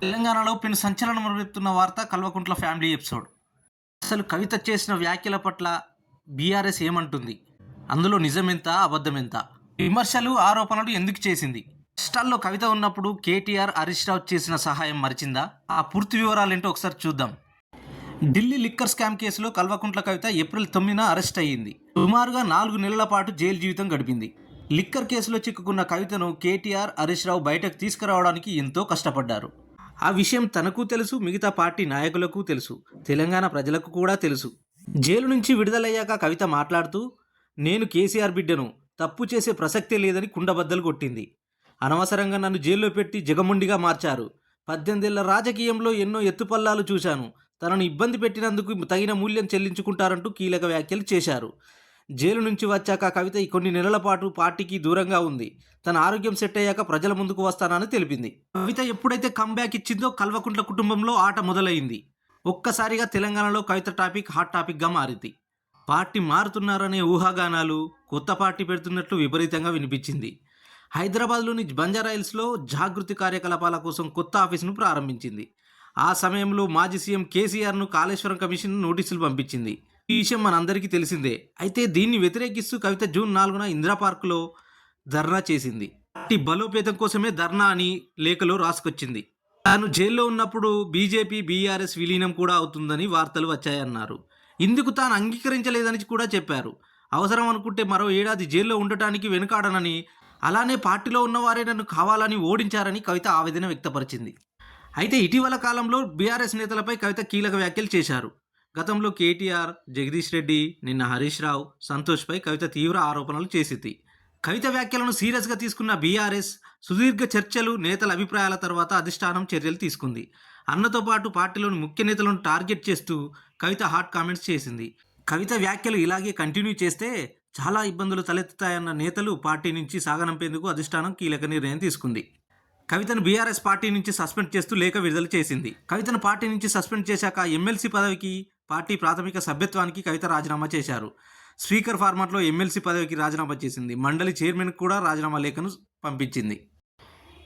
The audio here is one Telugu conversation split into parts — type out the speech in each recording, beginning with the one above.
తెలంగాణలో పెను సంచలనం రేపుతున్న వార్త కల్వకుంట్ల ఫ్యామిలీ ఎపిసోడ్. అసలు కవిత చేసిన వ్యాఖ్యల పట్ల బీఆర్ఎస్ ఏమంటుంది? అందులో నిజమెంత అబద్ధమెంత? విమర్శలు ఆరోపణలు ఎందుకు చేసింది? కష్టాల్లో కవిత ఉన్నప్పుడు కేటీఆర్ హరీష్ రావు చేసిన సహాయం మరిచిందా? ఆ పూర్తి వివరాలేంటో ఒకసారి చూద్దాం. ఢిల్లీ లిక్కర్ స్కామ్ కేసులో కల్వకుంట్ల కవిత ఏప్రిల్ తొమ్మిదిన అరెస్ట్ అయ్యింది. సుమారుగా నాలుగు నెలల పాటు జైలు జీవితం గడిపింది. లిక్కర్ కేసులో చిక్కుకున్న కవితను కేటీఆర్ హరీష్ రావు బయటకు తీసుకురావడానికి ఎంతో కష్టపడ్డారు. ఆ విషయం తనకు తెలుసు మిగతా పార్టీ నాయకులకు తెలుసు తెలంగాణ ప్రజలకు కూడా తెలుసు. జైలు నుంచి విడుదలయ్యాక కవిత మాట్లాడుతూ నేను కేసీఆర్ బిడ్డను తప్పు చేసే ప్రసక్తే లేదని కుండబద్దలు కొట్టింది. అనవసరంగా నన్ను జైల్లో పెట్టి జగముండిగా మార్చారు. పద్దెనిమిదేళ్ళ రాజకీయంలో ఎన్నో ఎత్తుపల్లాలు చూశాను. తనను ఇబ్బంది పెట్టినందుకు తగిన మూల్యం చెల్లించుకుంటారంటూ కీలక వ్యాఖ్యలు చేశారు. జైలు నుంచి వచ్చాక కవిత ఈ కొన్ని నెలల పాటు పార్టీకి దూరంగా ఉంది. తన ఆరోగ్యం సెట్ అయ్యాక ప్రజల ముందుకు వస్తానని తెలిపింది. కవిత ఎప్పుడైతే కంబ్యాక్ ఇచ్చిందో కల్వకుంట్ల కుటుంబంలో ఆట మొదలైంది. ఒక్కసారిగా తెలంగాణలో కవిత టాపిక్ హాట్ టాపిక్గా మారింది. పార్టీ మారుతున్నారనే ఊహాగానాలు కొత్త పార్టీ పెడుతున్నట్లు విపరీతంగా వినిపించింది. హైదరాబాద్లోని బంజారాయిల్స్లో జాగృతి కార్యకలాపాల కోసం కొత్త ఆఫీసును ప్రారంభించింది. ఆ సమయంలో మాజీ సీఎం కేసీఆర్ను కాళేశ్వరం కమిషన్ నోటీసులు పంపించింది. ఈ విషయం మనందరికీ తెలిసిందే. అయితే దీన్ని వ్యతిరేకిస్తూ కవిత జూన్ నాలుగున ఇందిరా పార్కులో ధర్నా చేసింది. అట్టి బలోపేతం కోసమే ధర్నా అని లేఖలో రాసుకొచ్చింది. తాను జైల్లో ఉన్నప్పుడు బీజేపీ బీఆర్ఎస్ విలీనం కూడా అవుతుందని వార్తలు వచ్చాయన్నారు. ఇందుకు తాను అంగీకరించలేదని కూడా చెప్పారు. అవసరం అనుకుంటే మరో ఏడాది జైల్లో ఉండటానికి వెనుకాడనని అలానే పార్టీలో ఉన్నవారే నన్ను కావాలని ఓడించారని కవిత ఆవేదన వ్యక్తపరిచింది. అయితే ఇటీవల కాలంలో బీఆర్ఎస్ నేతలపై కవిత కీలక వ్యాఖ్యలు చేశారు. గతంలో కేటీఆర్ జగదీష్ రెడ్డి నిన్న హరీష్ రావు సంతోష్పై కవిత తీవ్ర ఆరోపణలు చేసింది. కవిత వ్యాఖ్యలను సీరియస్గా తీసుకున్న బీఆర్ఎస్ సుదీర్ఘ చర్చలు నేతల అభిప్రాయాల తర్వాత అధిష్టానం చర్యలు తీసుకుంది. అన్నతో పాటు పార్టీలోని ముఖ్య నేతలను టార్గెట్ చేస్తూ కవిత హాట్ కామెంట్స్ చేసింది. కవిత వ్యాఖ్యలు ఇలాగే కంటిన్యూ చేస్తే చాలా ఇబ్బందులు తలెత్తుతాయన్న నేతలు పార్టీ నుంచి సాగనంపేందుకు అధిష్టానం కీలక నిర్ణయం తీసుకుంది. కవితను బీఆర్ఎస్ పార్టీ నుంచి సస్పెండ్ చేస్తూ లేఖ విడుదల చేసింది. కవితను పార్టీ నుంచి సస్పెండ్ చేశాక ఎమ్మెల్సీ పదవికి పార్టీ ప్రాథమిక సభ్యత్వానికి కవిత రాజీనామా చేశారు. స్పీకర్ ఫార్మాట్లో ఎమ్మెల్సీ పదవికి రాజీనామా చేసింది. మండలి చైర్మన్ కూడా రాజీనామా లేఖను పంపించింది.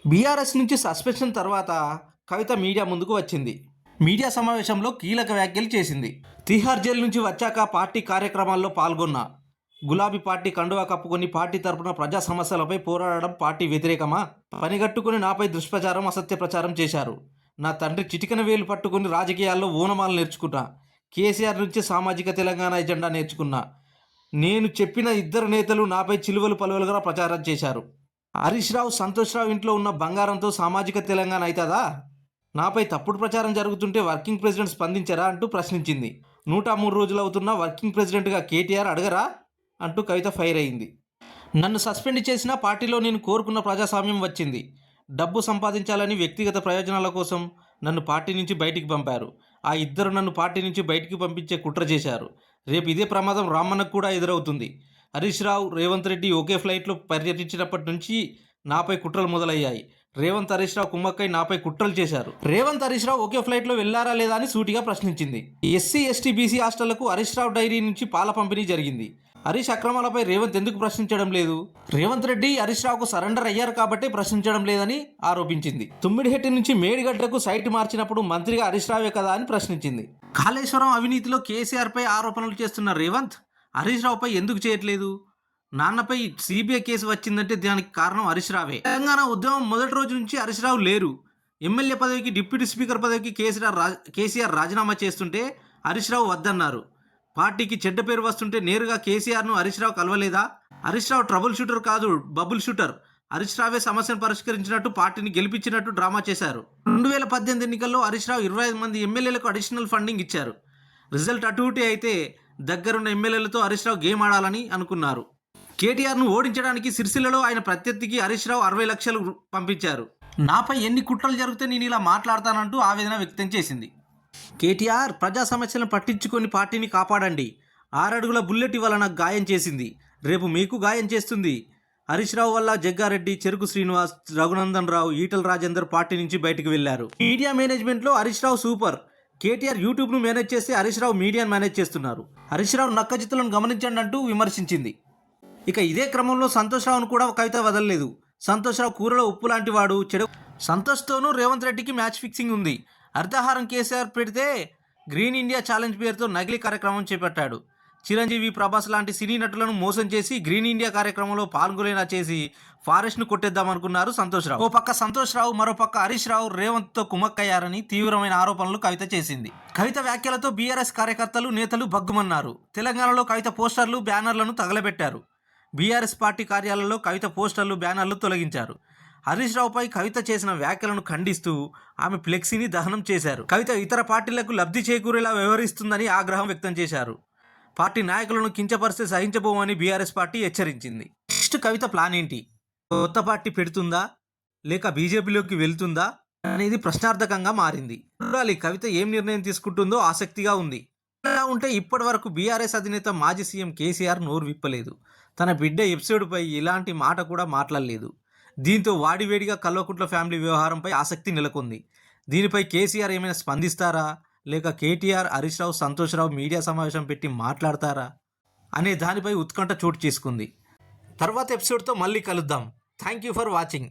బీఆర్ఎస్ నుంచి సస్పెన్షన్ తర్వాత కవిత మీడియా ముందుకు వచ్చింది. మీడియా సమావేశంలో కీలక వ్యాఖ్యలు చేసింది. తిహార్ జైలు నుంచి వచ్చాక పార్టీ కార్యక్రమాల్లో పాల్గొన్న గులాబీ పార్టీ కండువా కప్పుకొని పార్టీ తరపున ప్రజా సమస్యలపై పోరాడడం పార్టీ వ్యతిరేకమా? పనిగట్టుకుని నాపై దుష్ప్రచారం అసత్య ప్రచారం చేశారు. నా తండ్రి చిటికన వేలు పట్టుకుని రాజకీయాల్లో ఓనమాలు నేర్చుకున్నా కేసీఆర్ నుంచి సామాజిక తెలంగాణ ఎజెండా నేర్చుకున్నా. నేను చెప్పిన ఇద్దరు నేతలు నాపై చిలువలు పలువలుగా ప్రచారం చేశారు. హరీష్ రావు సంతోష్ రావు ఇంట్లో ఉన్న బంగారంతో సామాజిక తెలంగాణ అవుతుందా నాపై తప్పుడు ప్రచారం జరుగుతుంటే వర్కింగ్ ప్రెసిడెంట్ స్పందించరా అంటూ ప్రశ్నించింది. నూట మూడు రోజులు అవుతున్న వర్కింగ్ ప్రెసిడెంట్గా కేటీఆర్ అడగరా? అంటూ కవిత ఫైర్ అయింది. నన్ను సస్పెండ్ చేసిన పార్టీలో నేను కోరుకున్న ప్రజాస్వామ్యం వచ్చింది. డబ్బు సంపాదించాలని వ్యక్తిగత ప్రయోజనాల కోసం నన్ను పార్టీ నుంచి బయటికి పంపారు. ఆ ఇద్దరు నన్ను పార్టీ నుంచి బయటికి పంపించే కుట్ర చేశారు. రేపు ఇదే ప్రమాదం రామన్నకు కూడా ఎదురవుతుంది. హరీష్ రావు రేవంత్ రెడ్డి ఒకే ఫ్లైట్లో పర్యటించినప్పటి నుంచి నాపై కుట్రలు మొదలయ్యాయి. రేవంత్ హరీష్ రావు కుమ్మక్కై నాపై కుట్రలు చేశారు. రేవంత్ హరీష్ రావు ఒకే ఫ్లైట్లో వెళ్ళారా లేదా అని సూటిగా ప్రశ్నించింది. ఎస్సీ ఎస్టీ బీసీ హాస్టళ్ళకు హరీష్ రావు డైరీ నుంచి పాల పంపిణీ జరిగింది. హరీష్ అక్రమాలపై రేవంత్ ఎందుకు ప్రశ్నించడం లేదు? రేవంత్ రెడ్డి హరీష్ రావుకు సరెండర్ అయ్యారు కాబట్టి ప్రశ్నించడం లేదని ఆరోపించింది. తుమ్మిడిహెట్టి నుంచి మేడిగడ్డకు సైట్ మార్చినప్పుడు మంత్రిగా హరీష్ రావే కదా అని ప్రశ్నించింది. కాళేశ్వరం అవినీతిలో కేసీఆర్ పై ఆరోపణలు చేస్తున్న రేవంత్ హరీష్ రావుపై ఎందుకు చేయట్లేదు? నాన్నపై సిబిఐ కేసు వచ్చిందంటే దానికి కారణం హరీష్ రావే. తెలంగాణ ఉద్యమం మొదటి రోజు నుంచి హరీష్ రావు లేరు. ఎమ్మెల్యే పదవికి డిప్యూటీ స్పీకర్ పదవికి కేసీఆర్ రా కేసీఆర్ రాజీనామా చేస్తుంటే హరీష్ రావు వద్దన్నారు. పార్టీకి చెడ్డ పేరు వస్తుంటే నేరుగా కేసీఆర్ను హరీష్ రావు కలవలేదా? హరీష్ రావు ట్రబుల్ షూటర్ కాదు బబుల్ షూటర్. హరీష్ రావే సమస్యను పరిష్కరించినట్టు పార్టీని గెలిపించినట్టు డ్రామా చేశారు. రెండు వేల పద్దెనిమిది ఎన్నికల్లో హరీష్ రావు ఇరవై ఐదు మంది ఎమ్మెల్యేలకు అడిషనల్ ఫండింగ్ ఇచ్చారు. రిజల్ట్ అటు అయితే దగ్గరున్న ఎమ్మెల్యేలతో హరీష్ రావు గేమ్ ఆడాలని అనుకున్నారు. కేటీఆర్ను ఓడించడానికి సిరిసిల్లలో ఆయన ప్రత్యర్థికి హరీష్ రావు అరవై లక్షలు పంపించారు. నాపై ఎన్ని కుట్రలు జరిగితే నేను ఇలా మాట్లాడతానంటూ ఆవేదన వ్యక్తం చేసింది. కేటీఆర్ ప్రజా సమస్యలను పట్టించుకొని పార్టీని కాపాడండి. ఆరడుగుల బుల్లెట్ ఇవాళ నాకు గాయం చేసింది. రేపు మీకు గాయం చేస్తుంది. హరీష్ రావు వల్ల జగ్గారెడ్డి చెరుకు శ్రీనివాస్ రఘునందన్ రావు ఈటల రాజేందర్ పార్టీ నుంచి బయటకు వెళ్ళారు మీడియా మేనేజ్మెంట్లో హరీష్ రావు సూపర్. కేటీఆర్ యూట్యూబ్ను మేనేజ్ చేస్తే హరీష్ రావు మీడియాను మేనేజ్ చేస్తున్నారు. హరీష్ రావు నక్కజిత్తులను గమనించండి అంటూ విమర్శించింది. ఇక ఇదే క్రమంలో సంతోష్ రావును కూడా కవిత వదలలేదు. సంతోష్ రావు కూరలో ఉప్పు లాంటి వాడు చెడు సంతోష్తోనూ రేవంత్ రెడ్డికి మ్యాచ్ ఫిక్సింగ్ ఉంది. అర్ధహారం కేసీఆర్ పెడితే గ్రీన్ ఇండియా ఛాలెంజ్ పేరుతో నకిలీ కార్యక్రమం చేపట్టాడు. చిరంజీవి ప్రభాస్ లాంటి సినీ నటులను మోసం చేసి గ్రీన్ ఇండియా కార్యక్రమంలో పాల్గొనేలా చేసి ఫారెస్ట్ను కొట్టేద్దామనుకున్నారు సంతోష్ రావు ఓ పక్క సంతోష్రావు మరో పక్క హరీష్ రావు రేవంత్తో కుమ్మక్కయ్యారని తీవ్రమైన ఆరోపణలు కవిత చేసింది. కవిత వ్యాఖ్యలతో బీఆర్ఎస్ కార్యకర్తలు నేతలు బగ్గుమన్నారు తెలంగాణలో కవిత పోస్టర్లు బ్యానర్లను తగలబెట్టారు. బీఆర్ఎస్ పార్టీ కార్యాలయంలో కవిత పోస్టర్లు బ్యానర్లు తొలగించారు. హరీష్ రావుపై కవిత చేసిన వ్యాఖ్యలను ఖండిస్తూ ఆమె ఫ్లెక్సీని దహనం చేశారు. కవిత ఇతర పార్టీలకు లబ్ధి చేకూరేలా వ్యవహరిస్తుందని ఆగ్రహం వ్యక్తం చేశారు. పార్టీ నాయకులను కించపరిస్తే సహించబోమని బీఆర్ఎస్ పార్టీ హెచ్చరించింది. నెక్స్ట్ కవిత ప్లాన్ ఏంటి? కొత్త పార్టీ పెడుతుందా? లేక బీజేపీలోకి వెళ్తుందా? అనేది ప్రశ్నార్థకంగా మారింది. చూడాలి కవిత ఏం నిర్ణయం తీసుకుంటుందో ఆసక్తిగా ఉంది. ఇలా ఉంటే ఇప్పటి వరకు బీఆర్ఎస్ అధినేత మాజీ సీఎం కేసీఆర్ నోరు విప్పలేదు. తన బిడ్డ ఎపిసోడ్పై ఇలాంటి మాట కూడా మాట్లాడలేదు. దీంతో వాడివేడిగా కల్వకుంట్ల ఫ్యామిలీ వ్యవహారంపై ఆసక్తి నెలకొంది. దీనిపై కేసీఆర్ ఏమైనా స్పందిస్తారా? లేక కేటీఆర్ హరీష్ రావు సంతోష్ రావు మీడియా సమావేశం పెట్టి మాట్లాడతారా? అనే దానిపై ఉత్కంఠ చోటు చేసుకుంది. తర్వాత ఎపిసోడ్తో మళ్ళీ కలుద్దాం. Thank you for watching.